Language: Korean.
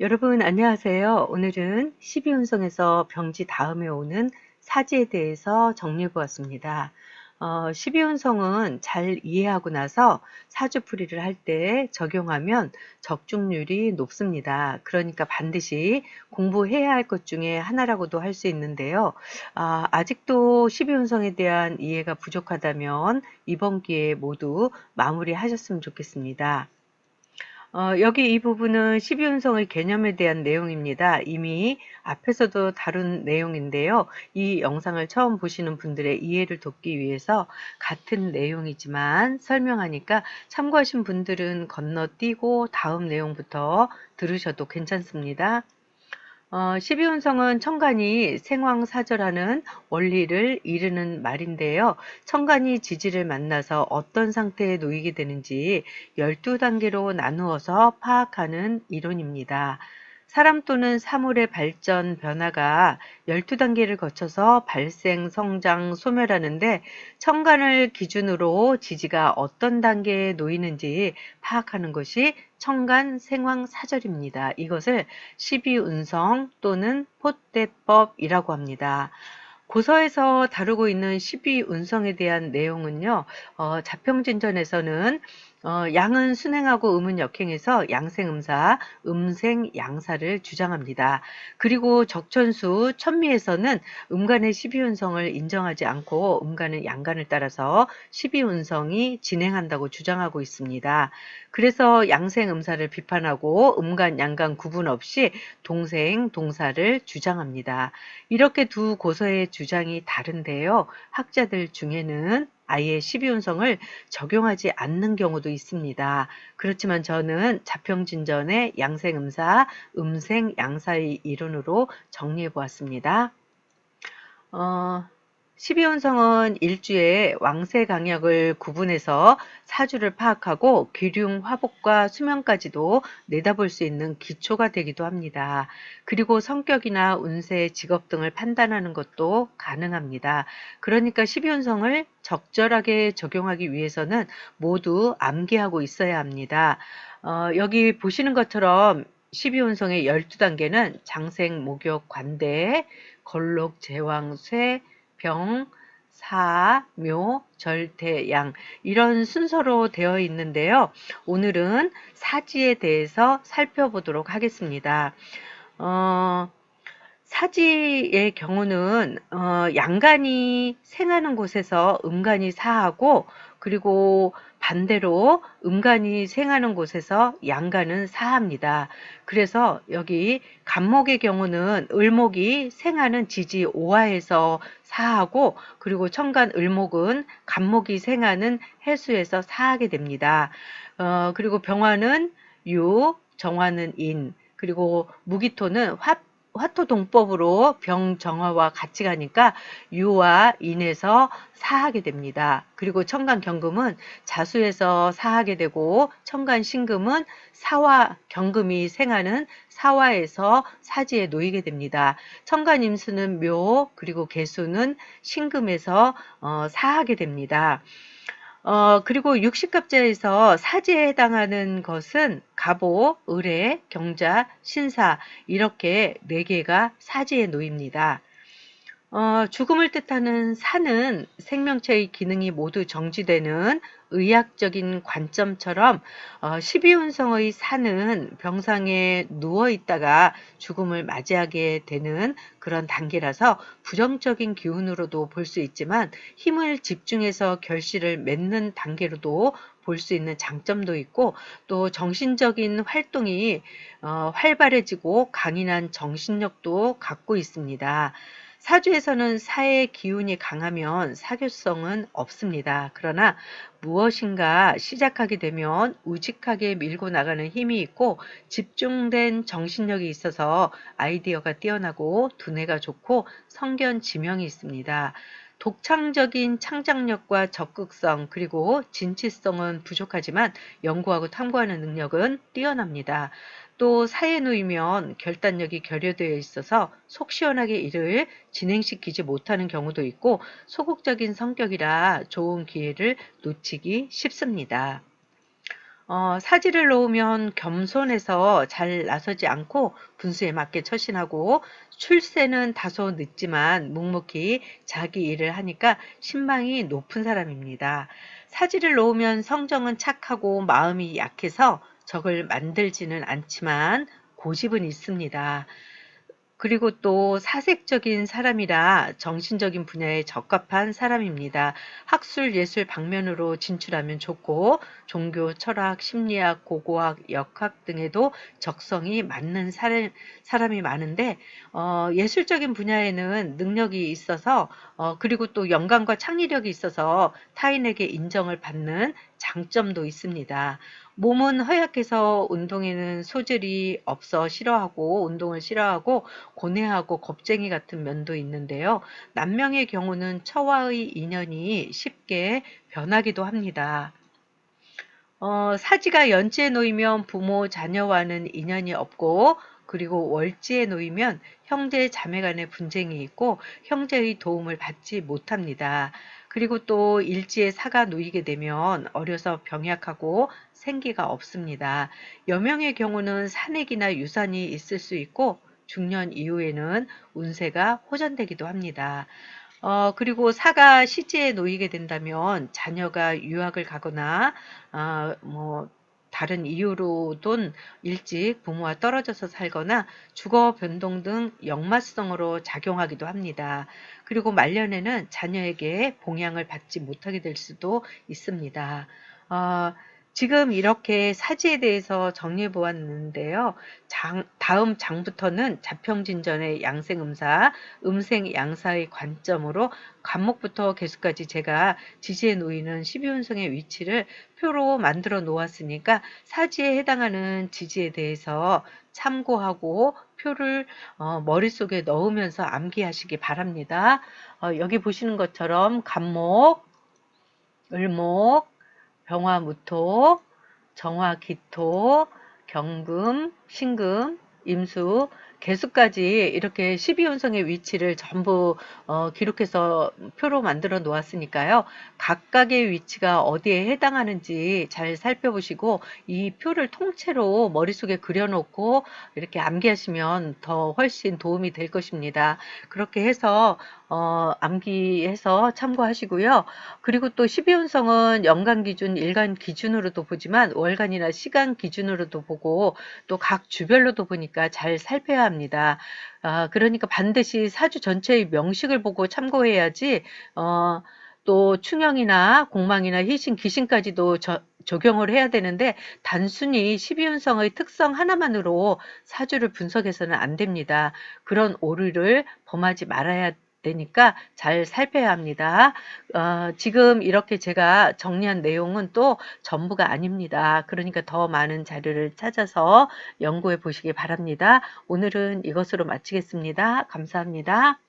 여러분 안녕하세요. 오늘은 12운성에서 병지 다음에 오는 사지에 대해서 정리해 보았습니다. 어, 12운성은 잘 이해하고 나서 사주풀이를 할 때 적용하면 적중률이 높습니다. 그러니까 반드시 공부해야 할 것 중에 하나라고도 할 수 있는데요. 아, 아직도 12운성에 대한 이해가 부족하다면 이번 기회에 모두 마무리하셨으면 좋겠습니다. 어, 여기 이 부분은 12운성의 개념에 대한 내용입니다. 이미 앞에서도 다룬 내용인데요. 이 영상을 처음 보시는 분들의 이해를 돕기 위해서 같은 내용이지만 설명하니까 참고하신 분들은 건너뛰고 다음 내용부터 들으셔도 괜찮습니다. 어, 12운성은 천간이 생황사절하는 원리를 이르는 말인데요. 천간이 지지를 만나서 어떤 상태에 놓이게 되는지 12단계로 나누어서 파악하는 이론입니다. 사람 또는 사물의 발전, 변화가 12단계를 거쳐서 발생, 성장, 소멸하는데 청간을 기준으로 지지가 어떤 단계에 놓이는지 파악하는 것이 청간 생황 사절입니다. 이것을 12운성 또는 포대법이라고 합니다. 고서에서 다루고 있는 12운성에 대한 내용은요, 어, 자평진전에서는 어, 양은 순행하고 음은 역행해서 양생음사, 음생양사를 주장합니다. 그리고 적천수 천미에서는 음간의 12운성을 인정하지 않고 음간은 양간을 따라서 12운성이 진행한다고 주장하고 있습니다. 그래서 양생음사를 비판하고 음간, 양간 구분 없이 동생, 동사를 주장합니다. 이렇게 두 고서의 주장이 다른데요. 학자들 중에는 아예 12운성을 적용하지 않는 경우도 있습니다. 그렇지만 저는 자평진전의 양생음사, 음생양사의 이론으로 정리해 보았습니다. 어, 12운성은 일주의 왕세 강약을 구분해서 사주를 파악하고 기륭, 화복과 수명까지도 내다볼 수 있는 기초가 되기도 합니다. 그리고 성격이나 운세, 직업 등을 판단하는 것도 가능합니다. 그러니까 12운성을 적절하게 적용하기 위해서는 모두 암기하고 있어야 합니다. 어, 여기 보시는 것처럼 12운성의 12단계는 장생, 목욕, 관대, 걸록, 제왕, 쇠, 병, 사, 묘, 절대, 양 이런 순서로 되어 있는데요. 오늘은 사지에 대해서 살펴보도록 하겠습니다. 어, 사지의 경우는 어, 양간이 생하는 곳에서 음간이 사하고 그리고 반대로 음간이 생하는 곳에서 양간은 사합니다. 그래서 여기 간목의 경우는 을목이 생하는 지지 오화에서 사하고 그리고 천간 을목은 간목이 생하는 해수에서 사하게 됩니다. 어, 그리고 병화는 유, 정화는 인, 그리고 무기토는 화, 화토동법으로 병정화와 같이 가니까 유와 인에서 사하게 됩니다. 그리고 청간경금은 자수에서 사하게 되고 청간신금은 사화 경금이 생하는 사화에서 사지에 놓이게 됩니다. 청간임수는 묘 그리고 개수는 신금에서 어, 사하게 됩니다. 어, 그리고 60갑자에서 사지에 해당하는 것은 갑오, 의뢰, 경자, 신사 이렇게 네 개가 사지에 놓입니다. 어, 죽음을 뜻하는 산은 생명체의 기능이 모두 정지되는 의학적인 관점처럼 어, 12운성의 산은 병상에 누워 있다가 죽음을 맞이하게 되는 그런 단계라서 부정적인 기운으로도 볼 수 있지만 힘을 집중해서 결실을 맺는 단계로도 볼 수 있는 장점도 있고 또 정신적인 활동이 어, 활발해지고 강인한 정신력도 갖고 있습니다. 사주에서는 사의 기운이 강하면 사교성은 없습니다. 그러나 무엇인가 시작하게 되면 우직하게 밀고 나가는 힘이 있고 집중된 정신력이 있어서 아이디어가 뛰어나고 두뇌가 좋고 성견 지명이 있습니다. 독창적인 창작력과 적극성 그리고 진취성은 부족하지만 연구하고 탐구하는 능력은 뛰어납니다. 또 사이에 놓이면 결단력이 결여되어 있어서 속 시원하게 일을 진행시키지 못하는 경우도 있고 소극적인 성격이라 좋은 기회를 놓치기 쉽습니다. 어, 사지를 놓으면 겸손해서 잘 나서지 않고 분수에 맞게 처신하고 출세는 다소 늦지만 묵묵히 자기 일을 하니까 신망이 높은 사람입니다. 사지를 놓으면 성정은 착하고 마음이 약해서 적을 만들지는 않지만 고집은 있습니다. 그리고 또 사색적인 사람이라 정신적인 분야에 적합한 사람입니다. 학술, 예술 방면으로 진출하면 좋고 종교, 철학, 심리학, 고고학, 역학 등에도 적성이 맞는 사람, 사람이 많은데 어, 예술적인 분야에는 능력이 있어서 어, 그리고 또 영감과 창의력이 있어서 타인에게 인정을 받는 장점도 있습니다. 몸은 허약해서 운동에는 소질이 없어 싫어하고 운동을 싫어하고 고뇌하고 겁쟁이 같은 면도 있는데요. 남명의 경우는 처와의 인연이 쉽게 변하기도 합니다. 어, 사지가 연지에 놓이면 부모 자녀와는 인연이 없고 그리고 월지에 놓이면 형제 자매 간의 분쟁이 있고 형제의 도움을 받지 못합니다. 그리고 또 일지에 사가 놓이게 되면 어려서 병약하고 생기가 없습니다. 여명의 경우는 산액이나 유산이 있을 수 있고 중년 이후에는 운세가 호전되기도 합니다. 어, 그리고 사가 시지에 놓이게 된다면 자녀가 유학을 가거나 어, 뭐 다른 이유로든 일찍 부모와 떨어져서 살거나 주거 변동 등 역마성으로 작용하기도 합니다. 그리고 말년에는 자녀에게 봉양을 받지 못하게 될 수도 있습니다. 어, 지금 이렇게 사지에 대해서 정리해 보았는데요. 장, 다음 장부터는 자평진전의 양생음사, 음생양사의 관점으로 간목부터 개수까지 제가 지지에 놓이는 12운성의 위치를 표로 만들어 놓았으니까 사지에 해당하는 지지에 대해서 참고하고 표를 어, 머릿속에 넣으면서 암기하시기 바랍니다. 어, 여기 보시는 것처럼 간목, 을목, 병화무토, 정화기토, 경금, 신금, 임수, 개수까지 이렇게 12운성의 위치를 전부 어, 기록해서 표로 만들어 놓았으니까요. 각각의 위치가 어디에 해당하는지 잘 살펴보시고 이 표를 통째로 머릿속에 그려놓고 이렇게 암기하시면 더 훨씬 도움이 될 것입니다. 그렇게 해서 어, 암기해서 참고하시고요. 그리고 또 12운성은 연간 기준, 일간 기준으로도 보지만 월간이나 시간 기준으로도 보고 또 각 주별로도 보니까 잘 살펴야 합니다. 아, 그러니까 반드시 사주 전체의 명식을 보고 참고해야지 어, 또 충영이나 공망이나 희신, 귀신까지도 저, 적용을 해야 되는데 단순히 12운성의 특성 하나만으로 사주를 분석해서는 안 됩니다. 그런 오류를 범하지 말아야 되니까 잘 살펴야 합니다. 어, 지금 이렇게 제가 정리한 내용은 또 전부가 아닙니다. 그러니까 더 많은 자료를 찾아서 연구해 보시기 바랍니다. 오늘은 이것으로 마치겠습니다. 감사합니다.